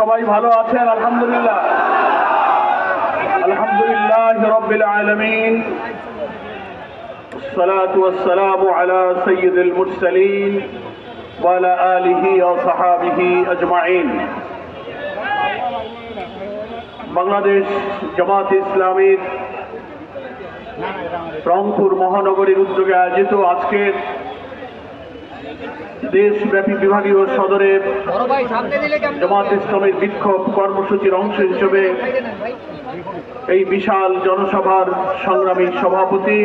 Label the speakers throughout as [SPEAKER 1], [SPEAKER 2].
[SPEAKER 1] সবাই ভালো আছেন আলহামদুলিল্লাহ আলহামদুলিল্লাহ রব্বিল আলামিন الصلاة والسلام على سيد المرسلين وعلى آله وصحابه أجمعين বাংলাদেশ জামাত ইসলামীর রংপুর মহানগরীর উদ্যোগে আয়োজিত আজকের দেশব্যাপী বিভাগীয় সদরে জামাত ইসলামের বিক্ষোভ কর্মসূচির অংশ হিসেবে এই বিশাল জনসভার সংগ্রামী সভাপতি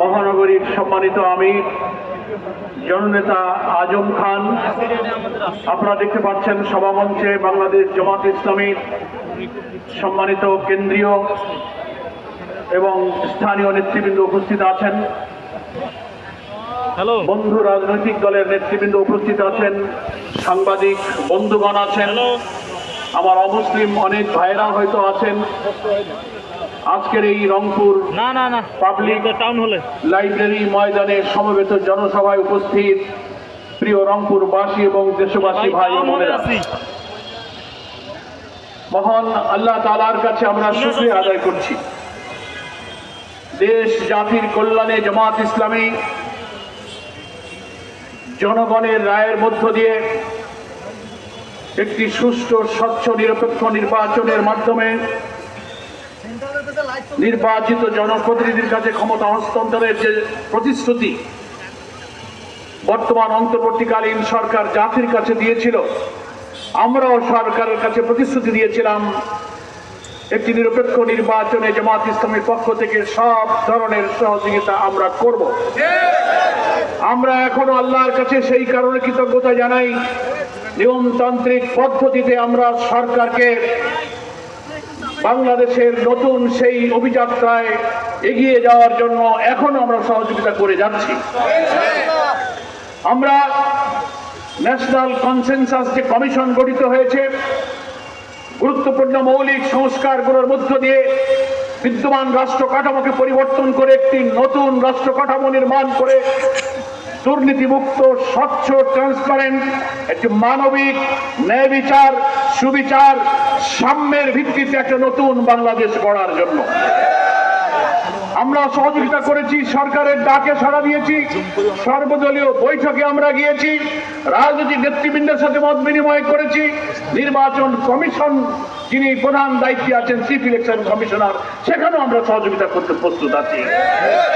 [SPEAKER 1] মহানগরীর সম্মানিত আমির জননেতা আজম খান আপনারা দেখতে পাচ্ছেন সভামঞ্চে বাংলাদেশ জামাত ইসলামীর সম্মানিত কেন্দ্রীয় এবং স্থানীয় নেতৃবৃন্দ উপস্থিত আছেন। বন্ধু রাজনৈতিক দলের নেতৃবৃন্দ উপস্থিত আছেন সাংবাদিক বন্ধুগণ আছেন আমার অমুসলিম অনেক ভাইরা হয়তো আছেন। আজকের এই রংপুর
[SPEAKER 2] না না না।
[SPEAKER 1] পাবলিক
[SPEAKER 2] টাউন হলে
[SPEAKER 1] লাইব্রেরি ময়দানে সমবেত জনসভায় উপস্থিত প্রিয় রংপুরবাসী এবং দেশবাসী ভাই বোনেরা। মহান আল্লাহ তালার কাছে আমরা শুক্রিয়া আদায় করছি। দেশ জাতির কল্যাণে জামাত ইসলামী জনগণের রায়ের মধ্য দিয়ে একটি সুষ্ঠু, স্বচ্ছ, নিরপেক্ষ নির্বাচনের মাধ্যমে নির্বাচিত জনপ্রতিনিধির কাছে ক্ষমতা হস্তান্তরের যে প্রতিশ্রুতি বর্তমান অন্তর্বর্তীকালীন সরকার জাতির কাছে দিয়েছিল, আমরাও সরকারের কাছে প্রতিশ্রুতি দিয়েছিলাম একটি নিরপেক্ষ নির্বাচনে জামাত ইসলামের পক্ষ থেকে সব ধরনের সহযোগিতা আমরা করব। আমরা এখনও আল্লাহর কাছে সেই কারণে কৃতজ্ঞতা জানাই। নিয়মতান্ত্রিক পদ্ধতিতে আমরা সরকারকে বাংলাদেশের নতুন সেই অভিযাত্রায় এগিয়ে যাওয়ার জন্য এখনও আমরা সহযোগিতা করে যাচ্ছি। আমরা ন্যাশনাল কনসেনসাস যে কমিশন গঠিত হয়েছে, গুরুত্বপূর্ণ মৌলিক সংস্কারগুলোর মধ্য দিয়ে বিদ্যমান রাষ্ট্র কাঠামোকে পরিবর্তন করে একটি নতুন রাষ্ট্র কাঠামো নির্মাণ করে দুর্নীতিমুক্ত, স্বচ্ছ ট্রান্সপারেন্ট একটি মানবিক, ন্যায় বিচার, সুবিচার, সাম্যের ভিত্তিতে একটা নতুন বাংলাদেশ গড়ার জন্য। আমরা সহযোগিতা করেছি, সরকারের ডাকে সাড়া দিয়েছি, সর্বদলীয় বৈঠকে আমরা গিয়েছি, রাজনৈতিক নেতৃবৃন্দের সাথে মত বিনিময় করেছি, নির্বাচন কমিশন, যিনি প্রধান দায়িত্বে আছেন চিফ ইলেকশন কমিশনার সেখানেও আমরা সহযোগিতা করতে প্রস্তুত আছি।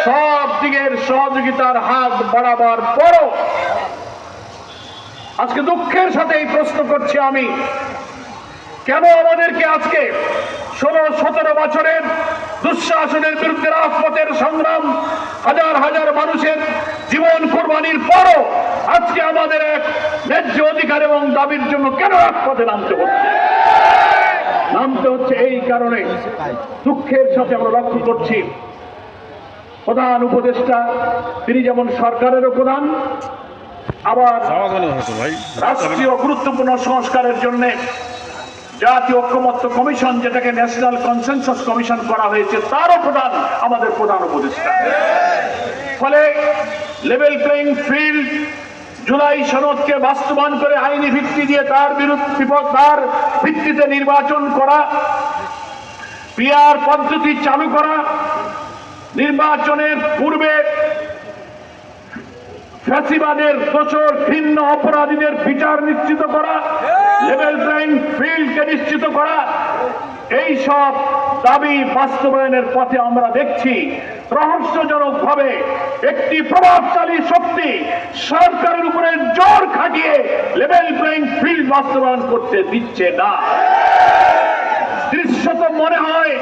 [SPEAKER 1] সব দিকের সহযোগিতার হাত বাড়াবার পরও আজকে দুঃখের সাথে এই প্রশ্ন করছি আমি, কেন আমাদেরকে আজকে ষোলো, সতেরো বছরের দুঃশাসনের বিরুদ্ধে রাজপথের সংগ্রাম হাজার হাজার মানুষের জীবন কোরবানির পরও আজকে আমাদের এক ন্যায্য অধিকার এবং দাবির জন্য কেন রাজপথে নামতে হচ্ছে? নামতে হচ্ছে এই কারণে। দুঃখের সাথে আমরা লক্ষ্য করছি প্রধান উপদেষ্টা তিনি যেমন সরকারেরও প্রধান আবার রাষ্ট্রীয় গুরুত্বপূর্ণ সংস্কারের জন্য জাতীয় ঐক্যমত্য কমিশন, যেটাকে ন্যাশনাল কনসেনসাস কমিশন করা হয়েছে, তারও প্রধান আমাদের প্রধান উপদেষ্টা। ফলে লেভেল প্লেইং ফিল্ড জুলাই সনদকে বাস্তবায়ন করে আইনি ভিত্তি দিয়ে তার বিরুদ্ধে তার ভিত্তিতে নির্বাচন করা পিআর পদ্ধতি চালু করা, নির্বাচনের পূর্বে ফ্যাসিবাদের দোষর ভিন্ন অপরাধীদের বিচার নিশ্চিত করা, লেভেল প্লেইং ফিল্ডকে নিশ্চিত করা, এই সব দাবি বাস্তবায়নের পথে আমরা দেখছি। রহস্যজনক ভাবে একটি প্রভাবশালী শক্তি সরকারের উপরে জোর খাটিয়ে লেভেল প্লেইং ফিল্ড বাস্তবায়ন করতে দিচ্ছে না। দৃশ্যত মনে হয়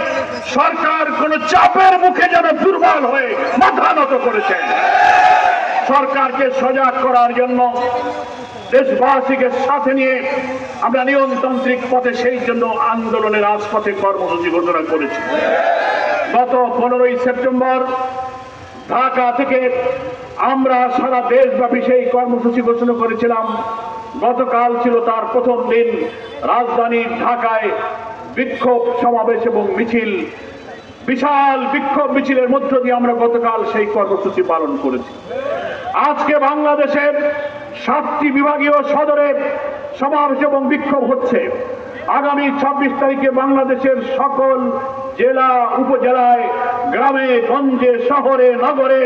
[SPEAKER 1] সরকার কোন চাপের মুখে যেন দুর্বল হয়ে মাথা নত করেছে। সরকারকে সজাগ করার জন্য দেশবাসীকে সাথে নিয়ে আমরা নিয়মতান্ত্রিক পথে সেই জন্য আন্দোলনের রাজপথে কর্মসূচি ঘোষণা করেছি। গত পনেরোই সেপ্টেম্বর ঢাকা থেকে আমরা সারা দেশব্যাপী সেই কর্মসূচি ঘোষণা করেছিলাম। গতকাল ছিল তার প্রথম দিন। রাজধানী ঢাকায় বিক্ষোভ সমাবেশ এবং মিছিল বিশাল বিক্ষোভ মিছিলের মধ্য দিয়ে আমরা গতকাল সেই কর্মসূচি পালন করেছি আজকে বাংলাদেশের সাতটি বিভাগীয় সদরে সমাবেশ এবং বিক্ষোভ হচ্ছে আগামী ছাব্বিশ তারিখে বাংলাদেশের সকল জেলা, উপজেলায়, গ্রামে, গঞ্জে, শহরে, নগরে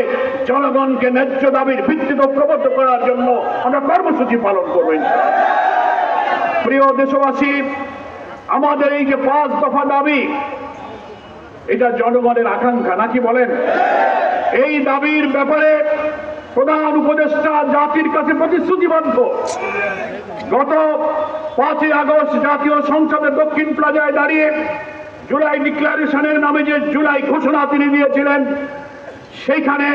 [SPEAKER 1] জনগণকে ন্যায্য দাবির ভিত্তিতে প্রবদ্ধ করার জন্য আমরা কর্মসূচি পালন করব ইনশাআল্লাহ। প্রিয় দেশবাসী, আমাদের এই যে পাঁচ দফা দাবি এটা জনগণের আকাঙ্ক্ষা, নাকি বলেন? এই দাবির ব্যাপারে প্রধান উপদেষ্টা জাতির কাছে প্রতিশ্রুতিবদ্ধ গত পাঁচই আগস্ট জাতীয় সংসদে দক্ষিণ প্লাজায় দাঁড়িয়ে জুলাই ডিক্লারেশনের নামে যে জুলাই ঘোষণা তিনি দিয়েছিলেন, সেইখানে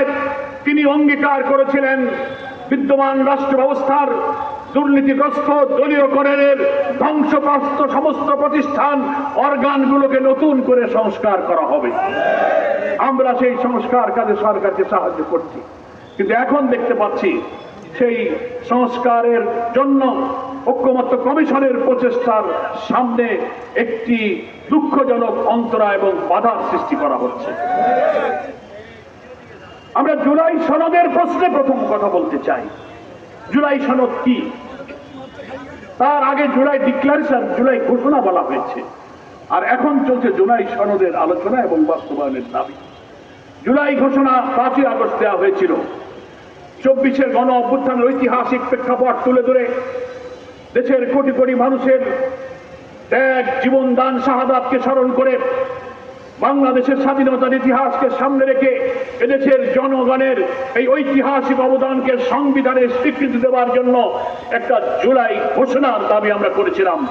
[SPEAKER 1] তিনি অঙ্গীকার করেছিলেন বিদ্যমান রাষ্ট্র ব্যবস্থার দুর্নীতিগ্রস্ত দলীয়করণের ধ্বংসপ্রাপ্ত সমস্ত প্রতিষ্ঠান, অর্গানগুলোকে নতুন করে সংস্কার করা হবে। আমরা সেই সংস্কার কাজে সরকারকে সাহায্য করছি। কিন্তু এখন দেখতে পাচ্ছি, সেই সংস্কারের জন্য ঐক্যমত্য কমিশনের প্রচেষ্টার সামনে একটি দুঃখজনক অন্তরা এবং বাধার সৃষ্টি করা হচ্ছে। আমরা জুলাই সনদের প্রশ্নে প্রথম কথা বলতে চাই। জুলাই সনদ কি? তার আগে জুলাই ডিক্লারেশন জুলাই ঘোষণা বলা হয়েছে। আর এখন চলছে জুলাই সনদের আলোচনা এবং বাস্তবায়নের দাবি। জুলাই ঘোষণা পাঁচই আগস্ট দেওয়া হয়েছিল। চব্বিশের গণ অভ্যুত্থানের ঐতিহাসিক প্রেক্ষাপট তুলে ধরে দেশের কোটি কোটি মানুষের ত্যাগ জীবন দান শাহাদাতকে স্মরণ করে বাংলাদেশের স্বাধীনতার ইতিহাসকে সামনে রেখে এদেশের জনগণের এই ঐতিহাসিক অবদানকে সংবিধানের স্বীকৃতি দেওয়ার জন্য একটা জুলাই ঘোষণার দাবি আমরা করেছিলাম।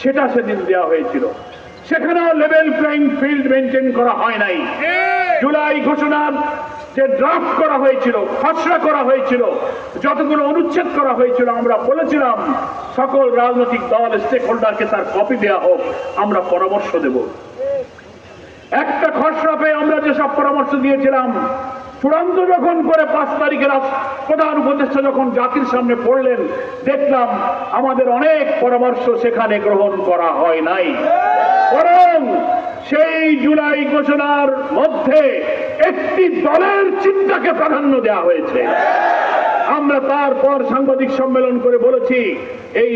[SPEAKER 1] সেটা সেদিন দেওয়া হয়েছিল। সেখানেও লেভেল প্লেইং ফিল্ড মেনটেন করা হয় নাই। জুলাই ঘোষণার যে ড্রাফট করা হয়েছিল, খসড়া করা হয়েছিল, যতগুলো অনুচ্ছেদ করা হয়েছিল, আমরা বলেছিলাম, সকল রাজনৈতিক দল স্টেক হোল্ডারকে তার কপি দেওয়া হোক, আমরা পরামর্শ দেব। একটা খসড়া পেয়ে আমরা যেসব পরামর্শ দিয়েছিলাম, চূড়ান্ত যখন করে পাঁচ তারিখে প্রধান উপদেষ্টা যখন জাতির সামনে পড়লেন, দেখলাম আমাদের অনেক পরামর্শ সেখানে গ্রহণ করা হয় নাই। বরং সেই জুলাই ঘোষণার মধ্যে একটি দলের চিন্তাকে প্রাধান্য দেওয়া হয়েছে। আমরা তারপর সাংবাদিক সম্মেলন করে বলেছি, এই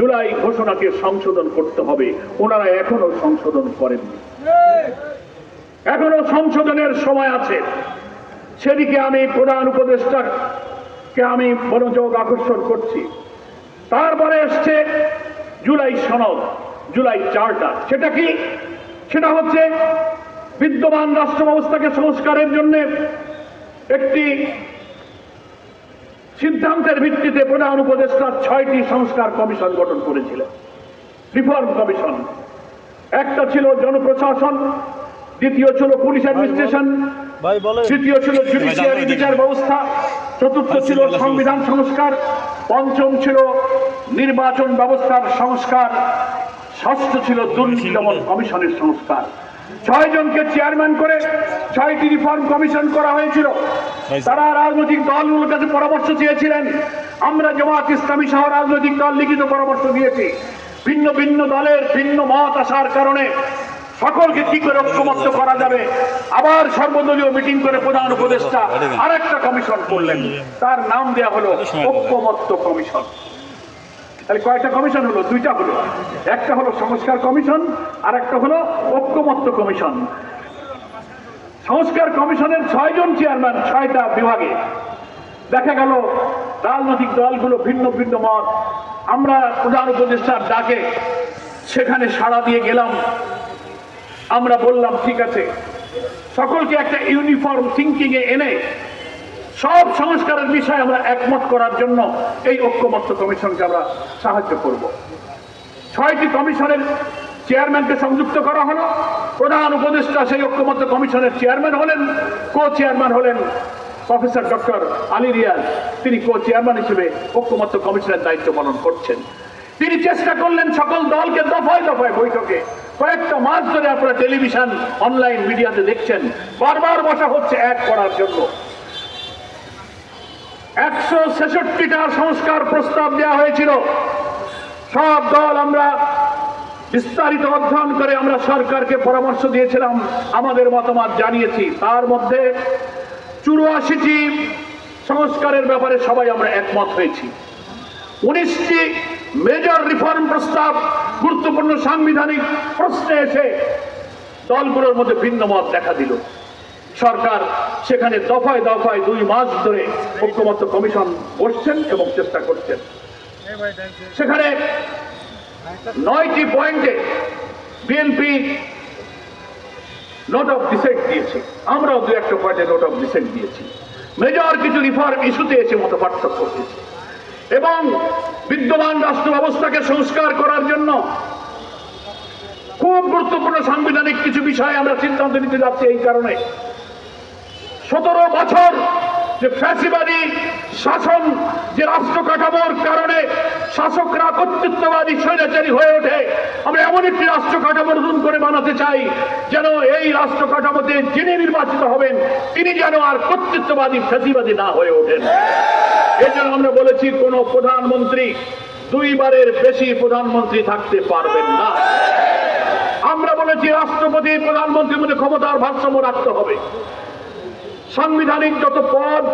[SPEAKER 1] জুলাই ঘোষণাকে সংশোধন করতে হবে। ওনারা এখনও সংশোধন করেননি। এখনও সংশোধনের সময় আছে। সেদিকে আমি প্রধান উপদেষ্টাকে আমি মনোযোগ আকর্ষণ করছি। তারপরে এসছে জুলাই সনদ, জুলাই চার্টার। সেটা কি? সেটা হচ্ছে বিদ্যমান রাষ্ট্র ব্যবস্থাকে সংস্কারের জন্য একটি সিদ্ধান্তের ভিত্তিতে প্রধান উপদেষ্টা ছয়টি সংস্কার কমিশন গঠন করেছিলেন। Reform commission. একটা ছিল জনপ্রশাসন দ্বিতীয় ছিল পুলিশ অ্যাডমিনিস্ট্রেশন তৃতীয় ছিল জুডিশিয়ারি বিচার ব্যবস্থা চতুর্থ ছিল সংবিধান সংস্কার পঞ্চম ছিল নির্বাচন ব্যবস্থার সংস্কার ষষ্ঠ ছিল দুর্নীতি দমন কমিশনের সংস্কার। ছয় জনকে চেয়ারম্যান করে ছয়টি রিফর্ম কমিশন করা হয়েছিল। তারা রাজনৈতিক দলগুলোর কাছে পরামর্শ চেয়েছিলেন। আমরা জামাত ইসলামী সহ রাজনৈতিক দল লিখিত পরামর্শ দিয়েছি। ভিন্ন ভিন্ন দলের ভিন্ন মত আসার কারণে সকলকে কি করে ঐক্যমত্য করা যাবে? আবার সর্বদলীয় মিটিং করে প্রধান উপদেষ্টা আরেকটা কমিশন করলেন। তার নাম দেয়া হলো ঐক্যমত্য কমিশন। তাহলে কয়টা কমিশন হলো, দুইটা হলো। একটা হলো সংস্কার কমিশন, আর একটা হলো ঐক্যমত্য কমিশন। সংস্কার কমিশনের ছয়জন চেয়ারম্যান ছয়টা বিভাগে। দেখা গেল, রাজনৈতিক দলগুলো ভিন্ন ভিন্ন মত। আমরা প্রধান উপদেষ্টার ডাকে সেখানে সাড়া দিয়ে গেলাম। আমরা বললাম, ঠিক আছে। সকলকে একটা ইউনিফর্ম থিঙ্কিং এ এনে সব সংস্কারের বিষয়ে আমরা একমত করার জন্য এই ঐক্যমত্য কমিশনকে আমরা সাহায্য করব। ছয়টি কমিশনের চেয়ারম্যানকে সংযুক্ত করা হলো। প্রধান উপদেষ্টা সেই ঐক্যমত্য কমিশনের চেয়ারম্যান হলেন কো চেয়ারম্যান হলেন প্রফেসর ডক্টর আলী রিয়াজ। তিনি কো চেয়ারম্যান হিসেবে ঐক্যমত্য কমিশনের দায়িত্ব পালন করছেন। তিনি চেষ্টা করলেন সকল দলকে দফায় দফায় বৈঠকে। কয়েকটা মাস ধরে আপনারা টেলিভিশন, অনলাইন মিডিয়াতে দেখছেন। বারবার বসা হচ্ছে এক করার জন্য। একশো ছেষট্টিটা সংস্কার প্রস্তাব দেওয়া হয়েছিল। সব দল আমরা বিস্তারিত অধ্যয়ন করে আমরা সরকারকে পরামর্শ দিয়েছিলাম, আমাদের মতামত জানিয়েছি। তার মধ্যে চুরাশিটি সংস্কারের ব্যাপারে সবাই আমরা একমত হয়েছি। উনিশটি মেজর রিফর্ম প্রস্তাব, গুরুত্বপূর্ণ সাংবিধানিক প্রশ্নে এসে দলগুলোর মধ্যে ভিন্ন মত দেখা দিল। সরকার সেখানে দফায় দফায় দুই মাস ধরে ঐক্যমত্য কমিশন বসছেন এবং চেষ্টা করছেন। সেখানে নয়টি পয়েন্টে বিএনপি নোট অফ ডিসেন্ট দিয়েছে। আমরাও দু একটা পয়েন্টে নোট অফ ডিসেন্ট দিয়েছি। মেজর কিছু রিফর্ম ইস্যুতে এসে মতো পার্থক্য হয়েছে। এবং বিদ্যমান রাষ্ট্র ব্যবস্থাকে সংস্কার করার জন্য খুব গুরুত্বপূর্ণ সাংবিধানিক কিছু বিষয়ে আমরা সিদ্ধান্ত নিতে যাচ্ছি এই কারণে। সতেরো বছর যে ফ্যাসিবাদী শাসন, যে রাষ্ট্র কাঠামোর কারণে শাসকরা কর্তৃত্ববাদী স্বৈরাচারী হয়ে ওঠে, আমরা এমন একটি রাষ্ট্র কাঠামো নতুন করে বানাতে চাই যেন এই রাষ্ট্র কাঠামোতে যিনি নির্বাচিত হবেন, তিনি যেন আর কর্তৃত্ববাদী ফ্যাসিবাদী না হয়ে ওঠেন। এই জন্য আমরা বলেছি, কোন প্রধানমন্ত্রী দুইবারের বেশি প্রধানমন্ত্রী থাকতে পারবেন না। আমরা বলেছি, রাষ্ট্রপতি, প্রধানমন্ত্রীর মধ্যে ক্ষমতার ভারসাম্য রাখতে হবে। সাংবিধানিক যত পদ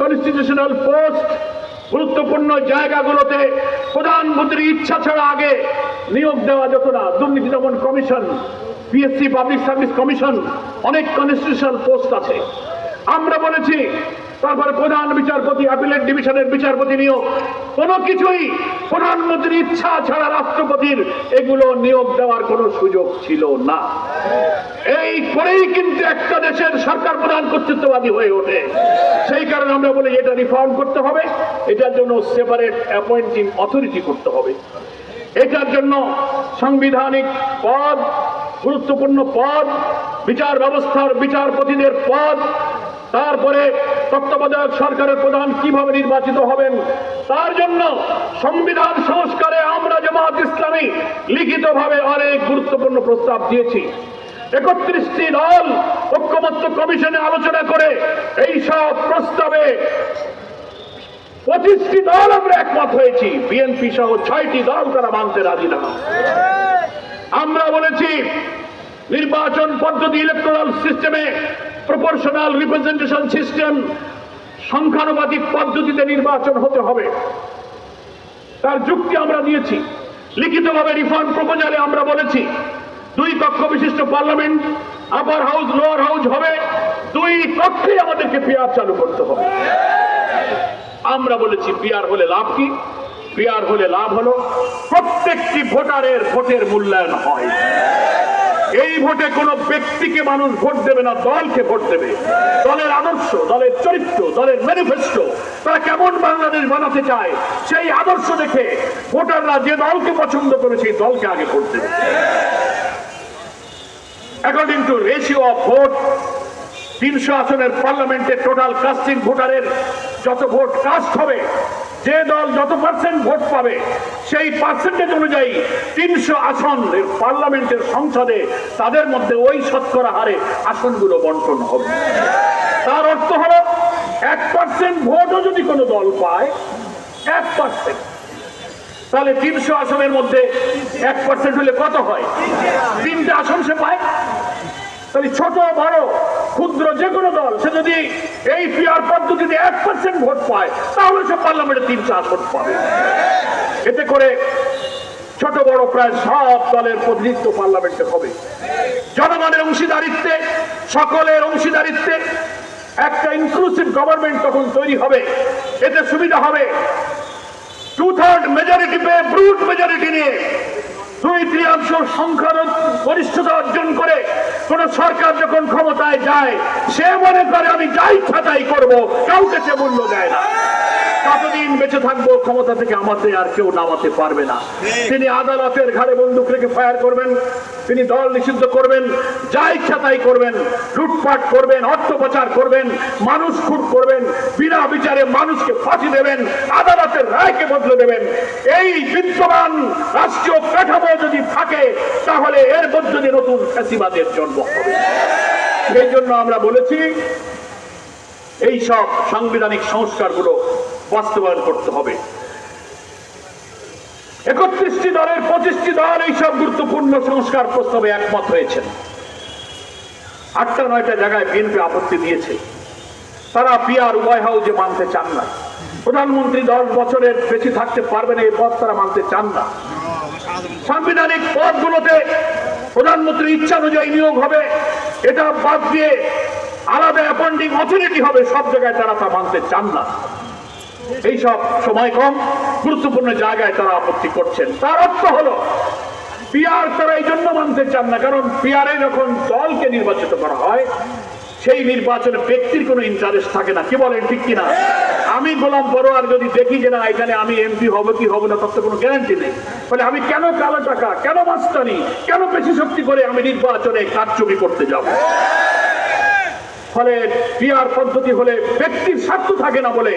[SPEAKER 1] কনস্টিটিউশনাল পোস্ট গুরুত্বপূর্ণ জায়গাগুলোতে প্রধানমন্ত্রীর ইচ্ছা ছাড়া আগে নিয়োগ দেওয়া যেত না। দুর্নীতি দমন commission PSC public service commission অনেক কনস্টিটিউশনাল পোস্ট আছে। আমরা বলেছি তারপরে প্রধান বিচারপতি অ্যাপিলেট ডিভিশনের বিচারপতি নিয়োগ। কোনো কিছুই প্রধানমন্ত্রীর ইচ্ছা ছাড়া রাষ্ট্রপতির এগুলো নিয়োগ দেওয়ার কোনো সুযোগ ছিল না। এই করেই কিন্তু একটা দেশের সরকার প্রধান কর্তৃত্ববাদী হয়ে ওঠে। সেই কারণে আমরা বলি এটা রিফর্ম করতে হবে, এটার জন্য সেপারেট অ্যাপয়েন্টিং অথরিটি করতে হবে। এটার জন্য সাংবিধানিক পদ, গুরুত্বপূর্ণ পদ, বিচার ব্যবস্থার বিচারপতিদের পদ তারপরে তত্ত্বাবধায়ক সরকারের প্রধান কীভাবে নির্বাচিত হবেন? তার জন্য সংবিধান সংস্কারে আমরা জামাত ইসলামী লিখিতভাবে অনেক গুরুত্বপূর্ণ প্রস্তাব দিয়েছি। একত্রিশটি দল ঐক্যমত্য কমিশনে আলোচনা করে এই সব প্রস্তাবে পঁচিশটি দল আমরা একমত হয়েছি। বিএনপি সহ ছয়টি দল তারা মানতে রাজি না। আমরা বলেছি, নির্বাচন পদ্ধতি ইলেকট্রাল সিস্টেমে প্রপোর্শনাল রিপ্রেজেন্টেশন সিস্টেম সংখ্যানুপাতিক পদ্ধতিতে নির্বাচন হতে হবে। তার যুক্তি আমরা দিয়েছি। লিখিতভাবে রিফর্ম প্রপোজালে আমরা বলেছি, দুই কক্ষ বিশিষ্ট parliament upper house lower house হবে, দুই কক্ষে আমাদেরকে পেয়ার চালু করতে হবে। আমরা বলেছি পিয়ার হলে লাভ কি? পিয়ার হলে লাভ হলো, প্রত্যেকটি ভোটারের ভোটের মূল্যায়ন হয়। এই ভোটে কোনো ব্যক্তিকে মানুষ ভোট দেবে না, দলকে ভোট দেবে। দলের আদর্শ, দলের চরিত্র, দলের ম্যানিফেস্টো, তারা কেমন বাংলাদেশ বানাতে চায়, সেই আদর্শ দেখে ভোটাররা যে দলকে পছন্দ করে, সেই দলকে আগে ভোট দেবে। According to ratio of vote তিনশো আসনের পার্লামেন্টের টোটাল কাস্টিং ভোটারের যত ভোট কাস্ট হবে যে দল যত পার্সেন্ট ভোট পাবে, সেই পার্সেন্টেজ অনুযায়ী তিনশো আসন পার্লামেন্টের সংসদে তাদের মধ্যে ওই শতকরা হারে আসনগুলো বন্টন হবে। তার অর্থ হলো, এক পার্সেন্ট ভোটও যদি কোনো দল পায়, এক পার্সেন্ট। তাহলে তিনশো আসনের মধ্যে এক পার্সেন্ট হলে কত হয়? তিনটে আসন সে পায়। তাহলে ছোট বড় ক্ষুদ্র যে কোনো দল, সে যদি এই পিয়ার পদ্ধতিতে এক পার্সেন্ট ভোট পায়, তাহলে সে পার্লামেন্টে তিন চার ভোট পাবে। এতে করে ছোট বড় প্রায় সব দলের প্রতিনিধিত্ব পার্লামেন্টে হবে। জনগণের অংশীদারিত্বে, সকলের অংশীদারিত্বে একটা ইনক্লুসিভ গভর্নমেন্ট তখন তৈরি হবে। এতে সুবিধা হবে। টু থার্ড মেজরিটি পেয়ে ব্রুট মেজরিটি নিয়ে দুই তৃতীয়াংশ সংখ্যার গরিষ্ঠতা অর্জন করে কোন সরকার যখন ক্ষমতায় যায়, সে মনে করে, আমি যা ইচ্ছা তাই করব। কাউকে সে মূল্য দেয় না। কতদিন বেঁচে থাকব, ক্ষমতা থেকে আমাতে আর কেউ নামাতে পারবে না। তিনি আদালতের ঘাড়ে বন্দুক রেখে ফায়ার করবেন, তিনি দল নিষিদ্ধ করবেন, যা ইচ্ছা তাই করবেন, লুটপাট করবেন অর্থ প্রচার করবেন, মানুষ খুন করবেন, বিনা বিচারে মানুষকে ফাঁসি দেবেন, আদালতের রায়কে বদলে দেবেন। এই বিদ্যমান রাষ্ট্রীয় কাঠামো যদি থাকে, তাহলে এর মধ্যে দিয়ে নতুন ফ্যাসিবাদের জন্ম হবে। সেই জন্য আমরা বলেছি, এই সব সাংবিধানিক সংস্কারগুলো বাস্তবায়ন করতে হবে। একত্রিশটি দলের পঁচিশটি দল এইসব গুরুত্বপূর্ণ সংস্কার প্রস্তাবে একমত হয়েছেন। আটটা নয়টা জায়গায় বিএনপি আপত্তি দিয়েছে। তারা পিয়ার উভয় হাউজে মানতে চান না। প্রধানমন্ত্রী দশ বছরের বেশি থাকতে পারবে না, এই পদ তারা মানতে চান না। সাংবিধানিক পদগুলোতে প্রধানমন্ত্রী ইচ্ছা অনুযায়ী নিয়োগ হবে। এটা বাদ দিয়ে আলাদা অ্যাপয়েন্টিং অথরিটি হবে, সব জায়গায় তারা তা মানতে চান না। এইসব সময় কম, গুরুত্বপূর্ণ জায়গায় তারা আপত্তি করছেন। তার অর্থ হলো, পিআর তারা এই জন্য মানতে চান না, কারণ পিআরে যখন দলকে নির্বাচিত করা হয়, সেই নির্বাচনে ব্যক্তির কোনো ইন্টারেস্ট থাকে না। কি বলেন, ঠিক কিনা? আমি গোলাম পরোয়ার যদি দেখি যে না, এখানে আমি এমপি হবে কি হবে না, তার তো কোনো গ্যারান্টি নেই। ফলে আমি কেন কালো টাকা, কেন মাস্তানি, কেন পেশি শক্তি করে আমি নির্বাচনে কারচুপি করতে যাব? ফলে পিআর পদ্ধতি হলে ব্যক্তির স্বার্থ থাকে না বলে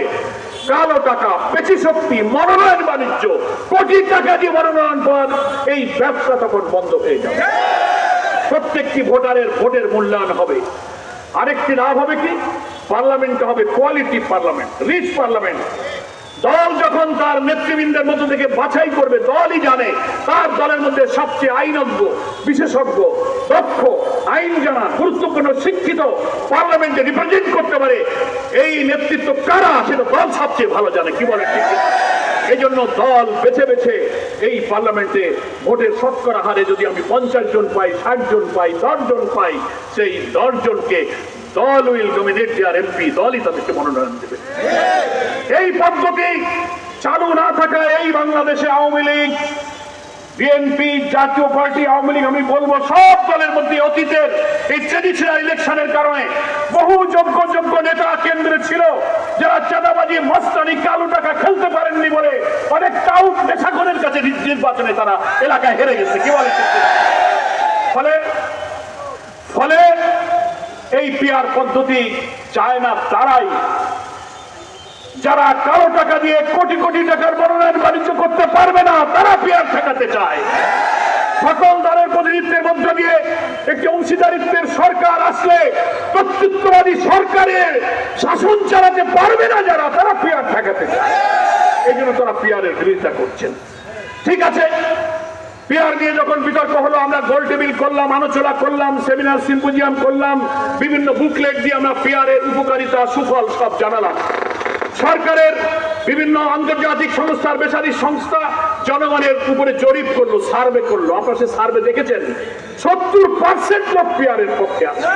[SPEAKER 1] কালো টাকা পেশি শক্তি মনোনয়ন বাণিজ্য, কোটি টাকা দিয়ে মনোনয়ন পান এই ব্যবসা তখন বন্ধ হয়ে যাবে। প্রত্যেকটি ভোটারের ভোটের মূল্যায়ন হবে। আরেকটি লাভ হবে কি? পার্লামেন্টে হবে কোয়ালিটি পার্লামেন্ট, রিচ পার্লামেন্ট। দল যখন তার নেতৃবৃন্দের মধ্য থেকে বাছাই করবে, দলই জানে তার দলের মধ্যে সবচেয়ে আইনজ্ঞ, বিশেষজ্ঞ, দক্ষ, আইন জানা, গুরুত্বপূর্ণ, শিক্ষিত পার্লামেন্টে রিপ্রেজেন্ট করতে পারে। এই নেতৃত্ব কারা? সেটা সবচেয়ে ভালো জানে কি বলে ঠিক এই জন্য দল বেছে বেছে এই পার্লামেন্টে ভোটের শতকরা হারে যদি আমি পঞ্চাশ জন পাই ষাট জন পাই দশ জন পাই সেই দশ জনকে দল উইল ডোমিনেট দেয়ার এমপি দলই তাদেরকে মনোনয়ন দেবে। এই পদ্ধতি চালু না থাকা এই বাংলাদেশে আওয়ামী লীগ বিএনপি জাতীয় পার্টি, আওয়ামী লীগ, আমি বলব সব দলের মধ্যে অতীতের এই ট্রেডিশনাল ইলেকশনের কারণে বহু যোগ্য যোগ্য নেতা কেন্দ্রে ছিল, যারা চাঁদাবাজি, মস্তানি, কালো টাকা খেলতে পারেননি বলে অনেক টাউট নেশাখনের কাছে নির্বাচনে তারা এলাকায় হেরে গেছে। কি বলে ফলে ফলে এই পিয়ার পদ্ধতি চায় না তারাই। যারা কালো টাকা দিয়ে কোটি কোটি টাকার মনোনয়ন বাণিজ্য করতে পারবে না, তারা পিয়ার ঠেকাতে চায়। সকল দলের প্রতিনিধিত্বের মধ্য দিয়ে একটি অংশীদারিত্বের সরকার আসলে কর্তৃত্ববাদী সরকারের শাসন চালাতে পারবে না যারা, তারা পিয়ার ঠেকাতে চায়। এই জন্য তারা পিয়ারের বিরোধিতা করছেন। ঠিক আছে, পেয়ার নিয়ে যখন বিতর্ক হলো, আমরা গোল টেবিল করলাম, আলোচনা করলাম, সেমিনার, সিম্পোজিয়াম করলাম, বিভিন্ন বুকলেট দিয়ে আমরা পেয়ারের উপকারিতা, সুফল সব জানালাম। সরকারের বিভিন্ন আন্তর্জাতিক সংস্থার বেসারি সংস্থা জনগণের উপরে জরিপ করল, সার্ভে করল। আপনারা সে সার্ভে দেখেছেন? সত্তর পার্সেন্ট লোক পিয়ারের পক্ষে আছে।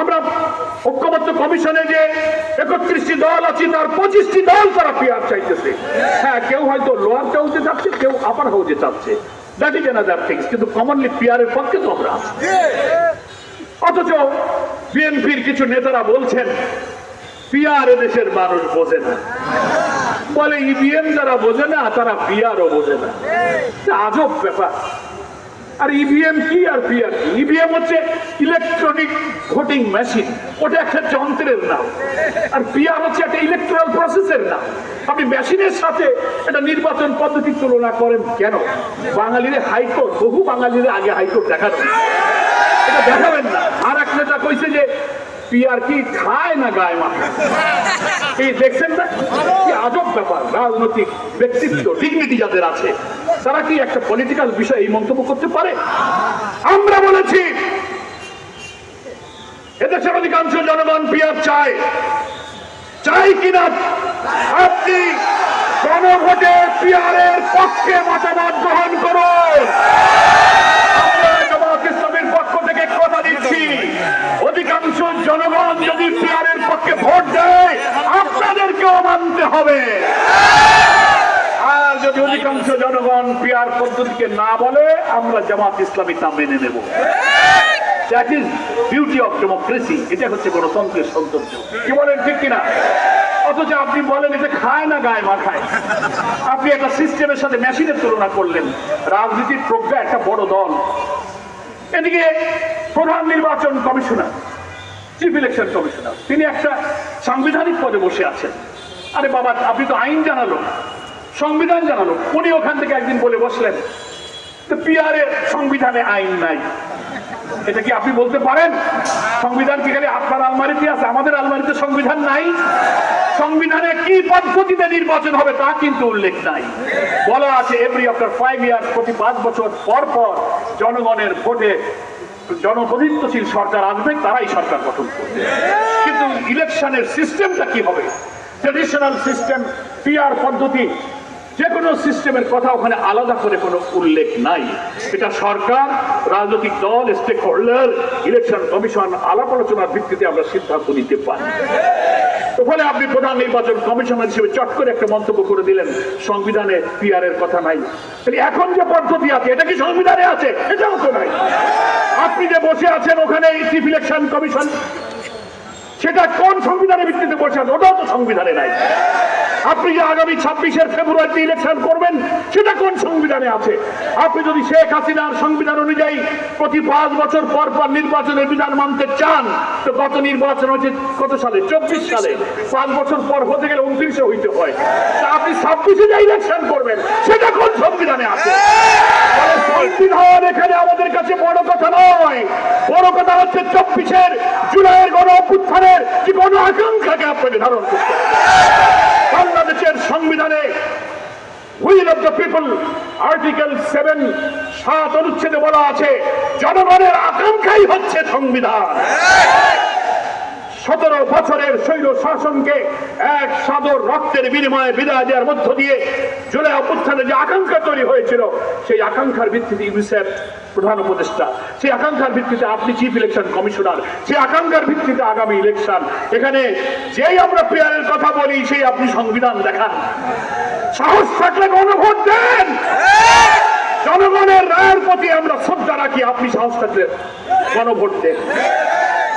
[SPEAKER 1] আমরা ঐক্যবদ্ধ কমিশনে যে একত্রিশটি দল আছে, তার পঁচিশটি দল তারা পিয়ার চাইতেছে। হ্যাঁ কেউ হয়তো লোয়ার হাউসে যাচ্ছে, কেউ আপার হাউসে যাচ্ছে। দ্যাট ইজ অ্যানাদার থিংস কিন্তু কমনলি পিয়ারের পক্ষে তো আমরা অথচ বিএনপির কিছু নেতারা বলছেন পিয়ার দেশের মানুষ বোঝে না। বলে ইভিএম যারা বোঝে না, তারা পিয়ারও বোঝে না। আজব ব্যাপার। আর ইভিএম কি আর পিআর কি? ইভিএম হচ্ছে ইলেকট্রনিক ভোটিং মেশিন। ওটা একটা যন্ত্রের নাম। আর পিআর হচ্ছে একটা ইলেকট্রাল প্রসেসের নাম। আপনি মেশিনের সাথে একটা নির্বাচন পদ্ধতি তুলনা করেন কেন? বাঙালিরে হাইকোর্ট, বহু বাঙালিরে আগে হাইকোর্ট দেখানো এটা দেখাবেন না। আর এক নেতা কইছে যে পিআর কি খায় না গায়ে মাথায় এই দেখছেন না কি আজব ব্যাপার রাজনৈতিক ব্যক্তিত্ব ডিগনিটি যাদের আছে তারা কি একটা পলিটিক্যাল বিষয় এই মন্তব্য করতে পারে আমরা বলেছি এদেশের অধিকাংশ জনগণ পিয়ার চায় চাই কিনা আপনি গণভোটে পিয়ারের পক্ষে মতামত গ্রহণ করুন আমরা জামাত ইসলামের পক্ষ থেকে কথা দিচ্ছি। ভোট দেয়, আপনাদেরকেও মানতে হবে। আর যদি অধিকাংশ জনগণ পিয়ার পদ্ধতিকে না বলে, আমরা জামাত ইসলামী তা মেনে নেব। That is beauty of democracy এটা হচ্ছে গণতন্ত্রের সৌন্দর্য। কি বলেন, ঠিক কিনা? অথচ আপনি বলেন, এটা খায় না, গায়ে মাখায় আপনি একটা সিস্টেমের সাথে মেশিনের তুলনা করলেন। রাজনীতির প্রজ্ঞা একটা বড় দল। এদিকে প্রধান নির্বাচন কমিশনার। চিফ ইলেকশন কমিশনার তিনি একটা সাংবিধানিক পদে বসে আছেন। আরে বাবা, আপনি তো আইন জানালো সংবিধান জানালো উনি ওখান থেকে একদিন বলে বসলেন পিআরে সংবিধানে আইন নাই। এটা কি আপনি বলতে পারেন? সংবিধান কি খালি আপনার আলমারিতে আছে? আমাদের আলমারিতে সংবিধান নাই। সংবিধানে কি পদ্ধতিতে নির্বাচন হবে তা কিন্তু উল্লেখ নাই। বলা আছে এভরি আফটার ফাইভ ইয়ার প্রতি পাঁচ বছর পর পর জনগণের ভোটে জনপ্রতিনিধিত্বশীল সরকার আসবে, তারাই সরকার গঠন করবে। কিন্তু ইলেকশনের সিস্টেমটা কি হবে? ট্রেডিশনাল সিস্টেম পিআর পদ্ধতি যে কোনো সিস্টেমের কথা ওখানে আলাদা করে কোনো উল্লেখ নাই। এটা সরকার, রাজনৈতিক দল স্টেক হোল্ডার ইলেকশন কমিশন, আলাপ আলোচনার ভিত্তিতে আমরা সিদ্ধান্ত নিতে পারি। ফলে আপনি প্রধান নির্বাচন কমিশনার হিসেবে চট করে একটা মন্তব্য করে দিলেন, সংবিধানে পিআর এর কথা নাই। এখন যে পদ্ধতি আছে, এটা কি সংবিধানে আছে? এটাও তো নাই। আপনি যে বসে আছেন ওখানে চিফ ইলেকশন কমিশন সেটা কোন সংবিধানের ভিত্তিতে বসে আছে ওটাও তো সংবিধানে নাই। আপনি যে আগামী ছাব্বিশের ফেব্রুয়ারিতে ইলেকশন করবেন সেটা কোন সংবিধানে আছে? আপনি যদি শেখ হাসিনার সংবিধান অনুযায়ী প্রতি পাঁচ বছর পর পর নির্বাচনের বিধান মানতে চান তো গত নির্বাচন হয়েছে কত সালে? চব্বিশ সালে। পাঁচ বছর পর হতে গেলে উনত্রিশে হইতে হয়। তা আপনি ছাব্বিশে যে ইলেকশন করবেন সেটা কোন সংবিধানে আছে? সংবিধান এখানে আমাদের কাছে বড় কথা নয়। বড় কথা হচ্ছে চব্বিশের জুলাইয়ের গণ অভ্যুত্থানের যে গণ আকাঙ্ক্ষাকে আপনাকে ধারণ করতে। বাংলাদেশের সংবিধানে will of the people article seven সাত অনুচ্ছেদে বলা আছে, জনগণের আকাঙ্ক্ষাই হচ্ছে সংবিধান। সতেরো বছরের শৈল শাসনকে এক সাদর রক্তের বিনিময়ে বিদায় দেওয়ার মধ্য দিয়ে জুলাই অভ্যুত্থানে যে আকাঙ্ক্ষা তৈরি হয়েছিল, সেই আকাঙ্ক্ষার ভিত্তিতে ইউনিসেফ প্রধান উপদেষ্টা, সেই আকাঙ্ক্ষার ভিত্তিতে আপনি চিফ ইলেকশন কমিশনার সেই আকাঙ্ক্ষার ভিত্তিতে আগামী ইলেকশন এখানে যেই আমরা পেয়ারের কথা বলি, সেই আপনি সংবিধান দেখান। সাহস থাকলে গণভোট দেন! জনগণের রায়ের প্রতি আমরা শ্রদ্ধা রাখি, আপনি সাহস থাকলে গণভোট দেন।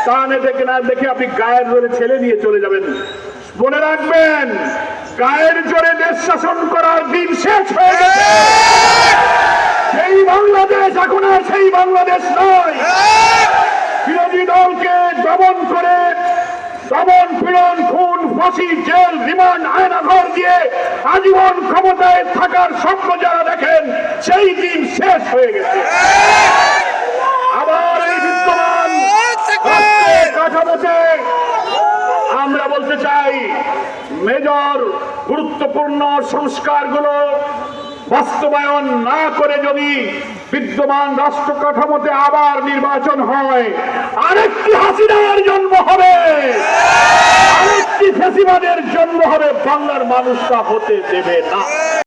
[SPEAKER 1] কানে দেখে না দেখে আপনি গায়ের জোরে ছেলে নিয়ে চলে যাবেন। মনে রাখবেন, গায়ের জোরে দেশ শাসন করার দিন শেষ হয়ে গেছে। সেই বাংলাদেশ এখন আর সেই বাংলাদেশ নয়। বিরোধী দলকে দমন করে দমন পীড়ন, খুন, ফাঁসি, জেল, রিমান্ড, আয়নাঘর দিয়ে আজীবন ক্ষমতায় থাকার স্বপ্ন যারা দেখেন, সেই দিন শেষ হয়ে গেছে আবার এই বিদ্যমান কাঠামোতে আমরা বলতে চাই, মেজর গুরুত্বপূর্ণ সংস্কারগুলো বাস্তবায়ন না করে যদি বিদ্যমান রাষ্ট্র কাঠামোতে আবার নির্বাচন হয়, আরেকটি হাসিনার জন্ম হবে। আরেকটি ফেসিবাদের জন্ম হবে, বাংলার মানুষটা হতে দেবে না।